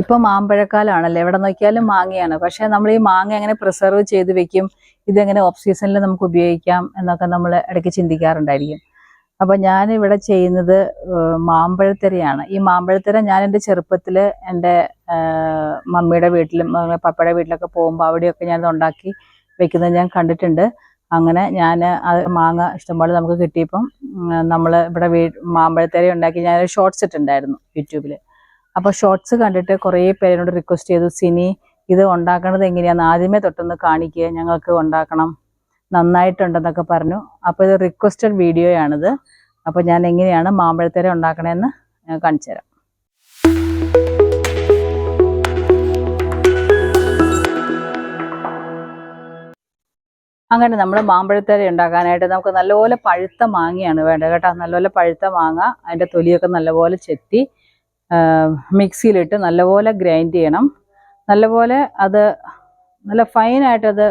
ഇപ്പൊ മാമ്പഴക്കാലാണല്ലോ? എവിടെ നോക്കിയാലും മാങ്ങയാണ്. പക്ഷെ നമ്മൾ ഈ മാങ്ങ എങ്ങനെ പ്രിസർവ് ചെയ്ത് വെക്കും? ഇതെങ്ങനെ ഓഫ് സീസണിൽ നമുക്ക് ഉപയോഗിക്കാം? എന്നൊക്കെ നമ്മൾ ഇടയ്ക്ക് ചിന്തിക്കാറുണ്ടായിരിക്കും. അപ്പൊ ഞാൻ ഇവിടെ ചെയ്യുന്നത് മാമ്പഴത്തിരയാണ്. ഈ മാമ്പഴത്തിര ഞാൻ എന്റെ ചെറുപ്പത്തിൽ എന്റെ മമ്മിയുടെ വീട്ടിലും പപ്പയുടെ വീട്ടിലൊക്കെ പോകുമ്പോൾ അവിടെയൊക്കെ ഞാൻ ഉണ്ടാക്കി വെക്കുന്നത് ഞാൻ കണ്ടിട്ടുണ്ട്. അങ്ങനെ ഞാൻ മാങ്ങ ഇഷ്ടംപോലെ നമുക്ക് കിട്ടിയപ്പം നമ്മൾ ഇവിടെ വീ മാമ്പഴത്തിര ഉണ്ടാക്കി ഞാനൊരു ഷോർട്ട്സ് ഇട്ടുണ്ടായിരുന്നു യൂട്യൂബിൽ അപ്പോൾ ഷോർട്സ് കണ്ടിട്ട് കുറേ പേരോട് റിക്വസ്റ്റ് ചെയ്തു സിനി ഇത് ഉണ്ടാക്കണത് എങ്ങനെയാന്ന്? ആദ്യമേ തൊട്ടൊന്ന് കാണിക്കുക ഞങ്ങൾക്ക് ഉണ്ടാക്കണം. നന്നായിട്ടുണ്ടെന്നൊക്കെ പറഞ്ഞു. അപ്പോൾ ഇത് റിക്വസ്റ്റഡ് വീഡിയോയാണിത്. അപ്പോൾ ഞാൻ എങ്ങനെയാണ് മാമ്പഴത്തേര ഉണ്ടാക്കണമെന്ന് കാണിച്ചു തരാം. അങ്ങനെ നമ്മൾ മാമ്പഴത്തേര ഉണ്ടാക്കാനായിട്ട് നമുക്ക് നല്ലപോലെ പഴുത്ത മാങ്ങയാണ് വേണ്ടത് കേട്ടോ. നല്ലപോലെ പഴുത്ത മാങ്ങ അതിന്റെ തൊലിയൊക്കെ നല്ലപോലെ ചെത്തി മിക്സിയിലിട്ട് നല്ലപോലെ ഗ്രൈൻഡ് ചെയ്യണം. നല്ലപോലെ അത് നല്ല ഫൈനായിട്ടത്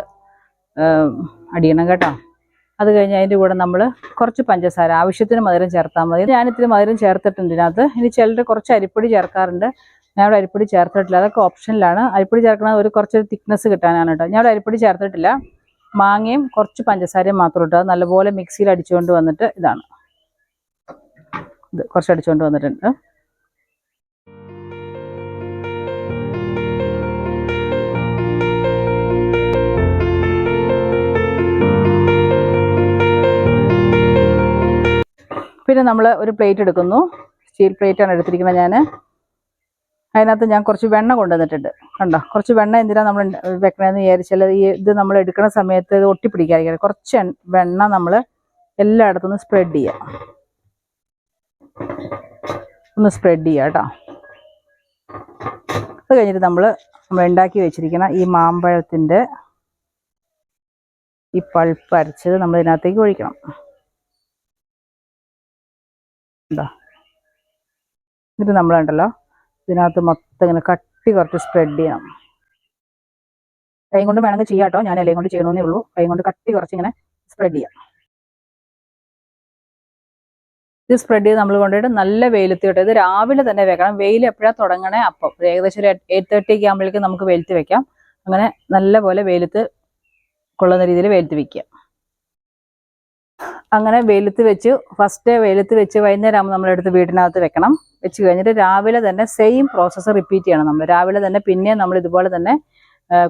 അടിയണം കേട്ടോ. അത് കഴിഞ്ഞ് അതിന്റെ കൂടെ നമ്മൾ കുറച്ച് പഞ്ചസാര ആവശ്യത്തിന് മധുരം ചേർത്താൽ മതി. ഞാനിത്തിരി മധുരം ചേർത്തിട്ടുണ്ട് ഇതിനകത്ത്. ഇനി ചിലർ കുറച്ച് അരിപ്പൊടി ചേർക്കാറുണ്ട്. ഞാൻ ഇവിടെ അരിപ്പൊടി ചേർത്തിട്ടില്ല. അതൊക്കെ ഓപ്ഷനിലാണ്. അരിപ്പൊടി ചേർക്കണത് ഒരു കുറച്ച് തിക്നെസ് കിട്ടാനാണ് കേട്ടോ. ഞാൻ ഇവിടെ അരിപ്പൊടി ചേർത്തിട്ടില്ല. മാങ്ങയും കുറച്ച് പഞ്ചസാരയും മാത്രം ഇട്ടു. അത് നല്ലപോലെ മിക്സിയിൽ അടിച്ചുകൊണ്ട് വന്നിട്ട് ഇതാണ്. ഇത് കുറച്ച് അടിച്ചുകൊണ്ട് വന്നിട്ടുണ്ട്. പിന്നെ നമ്മൾ ഒരു പ്ലേറ്റ് എടുക്കുന്നു. സ്റ്റീൽ പ്ലേറ്റ് ആണ് എടുത്തിരിക്കുന്നത് ഞാൻ അതിനകത്ത് ഞാൻ കുറച്ച് വെണ്ണ കൊണ്ടുവന്നിട്ടുണ്ട്. കണ്ടോ? കുറച്ച് വെണ്ണ എന്തിനാ നമ്മൾ വെക്കണമെന്ന് വിചാരിച്ചാൽ ഈ ഇത് നമ്മൾ എടുക്കുന്ന സമയത്ത് ഇത് കുറച്ച് വെണ്ണ നമ്മൾ എല്ലായിടത്തുനിന്ന് സ്പ്രെഡ് ചെയ്യുക ഒന്ന് സ്പ്രെഡ് ചെയ്യുക കേട്ടോ അത് കഴിഞ്ഞിട്ട് നമ്മൾ നമ്മൾ ഉണ്ടാക്കി വെച്ചിരിക്കുന്ന ഈ മാമ്പഴത്തിന്റെ ഈ പൾപ്പ് അരച്ചത് നമ്മൾ ഇതിനകത്തേക്ക് ഒഴിക്കണം. എന്താ എന്നിട്ട് നമ്മളുണ്ടല്ലോ ഇതിനകത്ത് മൊത്തം ഇങ്ങനെ കട്ടി കുറച്ച് സ്പ്രെഡ് ചെയ്യണം. കൈ കൊണ്ട് വേണമെങ്കിൽ ചെയ്യാം കേട്ടോ. ഞാൻ ഇലയും കൊണ്ട് ചെയ്യണമെന്നേ ഉള്ളൂ. കൈ കൊണ്ട് കട്ടി കുറച്ച് ഇങ്ങനെ സ്പ്രെഡ് ചെയ്യാം. ഇത് സ്പ്രെഡ് ചെയ്ത് നമ്മൾ കൊണ്ടുപോയിട്ട് നല്ല വെയിലത്ത് കേട്ടോ. ഇത് രാവിലെ തന്നെ വെക്കണം. വെയിൽ എപ്പോഴാണ് തുടങ്ങണേ അപ്പം. ഏകദേശം ഒരു എയ്റ്റ് തേർട്ടി ഒക്കെ ആകുമ്പോഴേക്കും നമുക്ക് വെയിലത്ത് വെക്കാം. അങ്ങനെ നല്ല പോലെ വെയിലത്ത് കൊള്ളുന്ന രീതിയിൽ വെയിലത്ത് വെക്കുക അങ്ങനെ വെയിലത്ത് വെച്ച് ഫസ്റ്റ് ഡേ വെയിലത്ത് വെച്ച് വൈകുന്നേരം ആകുമ്പോൾ നമ്മളെടുത്ത് വീടിനകത്ത് വെക്കണം. വെച്ച് കഴിഞ്ഞിട്ട് രാവിലെ തന്നെ സെയിം പ്രോസസ്സ് റിപ്പീറ്റ് ചെയ്യണം നമ്മൾ. രാവിലെ തന്നെ പിന്നെ നമ്മൾ ഇതുപോലെ തന്നെ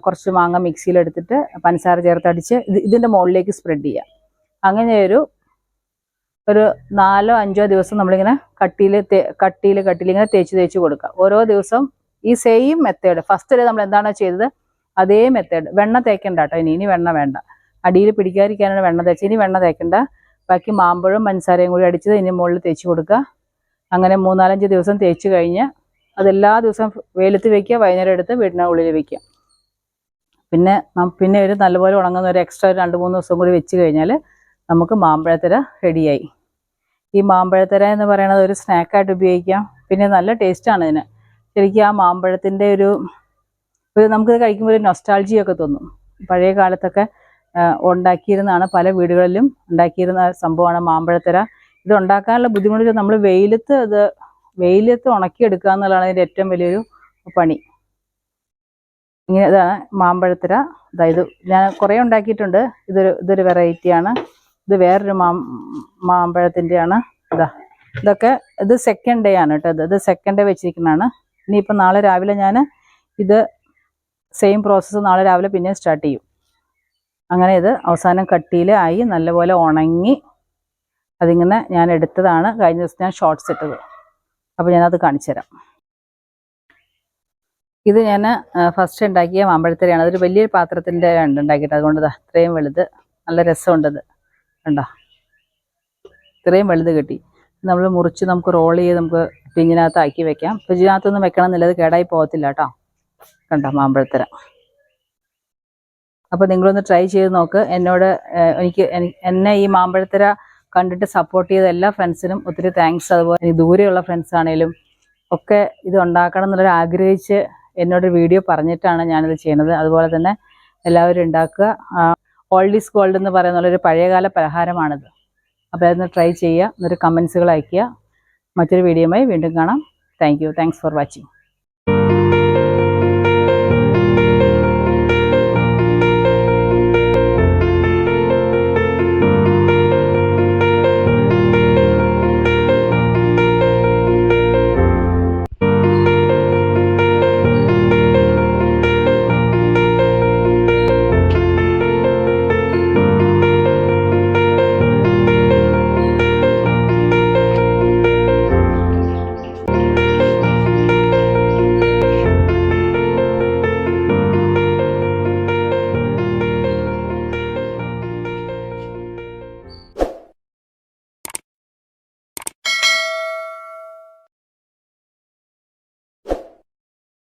കുറച്ച് മാങ്ങ മിക്സിയിലെടുത്തിട്ട് പഞ്ചസാര ചേർത്തടിച്ച് ഇത് ഇതിന്റെ മുകളിലേക്ക് സ്പ്രെഡ് ചെയ്യുക അങ്ങനെ ഒരു ഒരു നാലോ അഞ്ചോ ദിവസം നമ്മളിങ്ങനെ കട്ടിയിൽ കട്ടിയിൽ കട്ടിയിൽ ഇങ്ങനെ തേച്ച് തേച്ച് കൊടുക്കുക ഓരോ ദിവസം ഈ സെയിം മെത്തേഡ് ഫസ്റ്റ് ഡേ നമ്മൾ എന്താണോ ചെയ്തത്? അതേ മെത്തേഡ് വെണ്ണ തേക്കണ്ട കേട്ടോ ഇനി. ഇനി വെണ്ണ വേണ്ട. അടിയിൽ പിടിക്കാതിരിക്കാനാണ് വെണ്ണ തേച്ച് ഇനി വെണ്ണ തേക്കണ്ട. ബാക്കി മാമ്പഴം പഞ്ചസാരയും കൂടി അടിച്ചത് ഇനി മുകളിൽ തേച്ച് കൊടുക്കുക. അങ്ങനെ മൂന്നാലഞ്ച് ദിവസം തേച്ച് കഴിഞ്ഞ് അതെല്ലാ ദിവസവും വെയിലത്ത് വെക്കുക വൈകുന്നേരം എടുത്ത് വീടിന്റെ ഉള്ളിൽ വെക്കുക. പിന്നെ പിന്നെ ഒരു നല്ലപോലെ ഉണങ്ങുന്ന ഒരു എക്സ്ട്രാ രണ്ട് മൂന്ന് ദിവസം കൂടി വെച്ച് കഴിഞ്ഞാൽ നമുക്ക് മാമ്പഴത്തര റെഡിയായി. ഈ മാമ്പഴത്തര എന്ന് പറയുന്നത് ഒരു സ്നാക്കായിട്ട് ഉപയോഗിക്കാം. പിന്നെ നല്ല ടേസ്റ്റാണ് ഇതിന്. ശരിക്കും ആ മാമ്പഴത്തിന്റെ ഒരു ഒരു നമുക്കിത് കഴിക്കുമ്പോൾ ഒരു നൊസ്റ്റാൾജിയൊക്കെ തോന്നും. പഴയ കാലത്തൊക്കെ ഉണ്ടാക്കിയിരുന്നതാണ്. പല വീടുകളിലും ഉണ്ടാക്കിയിരുന്ന സംഭവമാണ് മാമ്പഴത്തര. ഇത് ഉണ്ടാക്കാനുള്ള ബുദ്ധിമുട്ട് നമ്മൾ വെയിലത്ത് അത് വെയിലത്ത് ഉണക്കിയെടുക്കുക എന്നുള്ളതാണ് ഇതിന്റെ ഏറ്റവും വലിയൊരു പണി. ഇങ്ങനെ ഇതാണ് മാമ്പഴത്തര. അതായത് ഞാൻ കുറേ ഉണ്ടാക്കിയിട്ടുണ്ട്. ഇതൊരു ഇതൊരു വെറൈറ്റിയാണ് ഇത് വേറൊരു മാ മാമ്പഴത്തിന്റെയാണ് ഇതാ ഇതൊക്കെ ഇത് സെക്കൻഡ് ഡേ ആണ് കേട്ടോ ഇത്. ഇത് സെക്കൻഡ് ഡേ വെച്ചിരിക്കുന്നതാണ്. ഇനിയിപ്പോൾ നാളെ രാവിലെ ഞാൻ ഇത് സെയിം പ്രോസസ്സ് നാളെ രാവിലെ പിന്നെ സ്റ്റാർട്ട് ചെയ്യും. അങ്ങനെ ഇത് അവസാനം കട്ടിയിൽ ആയി നല്ലപോലെ ഉണങ്ങി അതിങ്ങനെ ഞാൻ എടുത്തതാണ്. കഴിഞ്ഞ ദിവസം ഞാൻ ഷോർട്ട്സ് ഇട്ടത്. അപ്പോൾ ഞാനത് കാണിച്ചു തരാം. ഇത് ഞാൻ ഫസ്റ്റ് ഉണ്ടാക്കിയ മാമ്പഴത്തരയാണ്. അതൊരു വലിയ പാത്രത്തിന്റെ ഉണ്ട് ഉണ്ടാക്കിയിട്ട് അതുകൊണ്ട് ദാ ഇത്രയും വലുത്. നല്ല രസമുണ്ടത് കണ്ടോ? ഇത്രയും വലുത് കിട്ടി. നമ്മൾ മുറിച്ച് നമുക്ക് റോൾ ചെയ്ത് നമുക്ക് ഫ്രിഡ്ജിനകത്ത് ആക്കി വെക്കാം. ഫ്രിഡ്ജിനകത്തൊന്നും വെക്കണം എന്നുള്ളത് കേടായി പോകത്തില്ല കേട്ടോ. കണ്ടോ മാമ്പഴത്തര? അപ്പോൾ നിങ്ങളൊന്ന് ട്രൈ ചെയ്ത് നോക്ക്. എന്നോട് എനിക്ക് എന്നെ ഈ മാമ്പഴത്തര കണ്ടിട്ട് സപ്പോർട്ട് ചെയ്ത എല്ലാ ഫ്രണ്ട്സിനും ഒത്തിരി താങ്ക്സ് അതുപോലെ ദൂരെയുള്ള ഫ്രണ്ട്സ് ആണെങ്കിലും ഒക്കെ ഇത് ഉണ്ടാക്കണം എന്നുള്ളൊരു ആഗ്രഹിച്ച് എന്നോട് വീഡിയോ പറഞ്ഞിട്ടാണ് ഞാനിത് ചെയ്യുന്നത് അതുപോലെ തന്നെ എല്ലാവരും ഉണ്ടാക്കുക. ഓൾഡ് ഈസ് ഗോൾഡ് എന്ന് പറയുന്ന ഒരു പഴയകാല പലഹാരമാണിത്. അപ്പോൾ അതൊന്ന് ട്രൈ ചെയ്യുക. എന്നൊരു കമൻസുകൾ അയയ്ക്കുക. മറ്റൊരു വീഡിയോയുമായി വീണ്ടും കാണാം. Thank you thanks for watching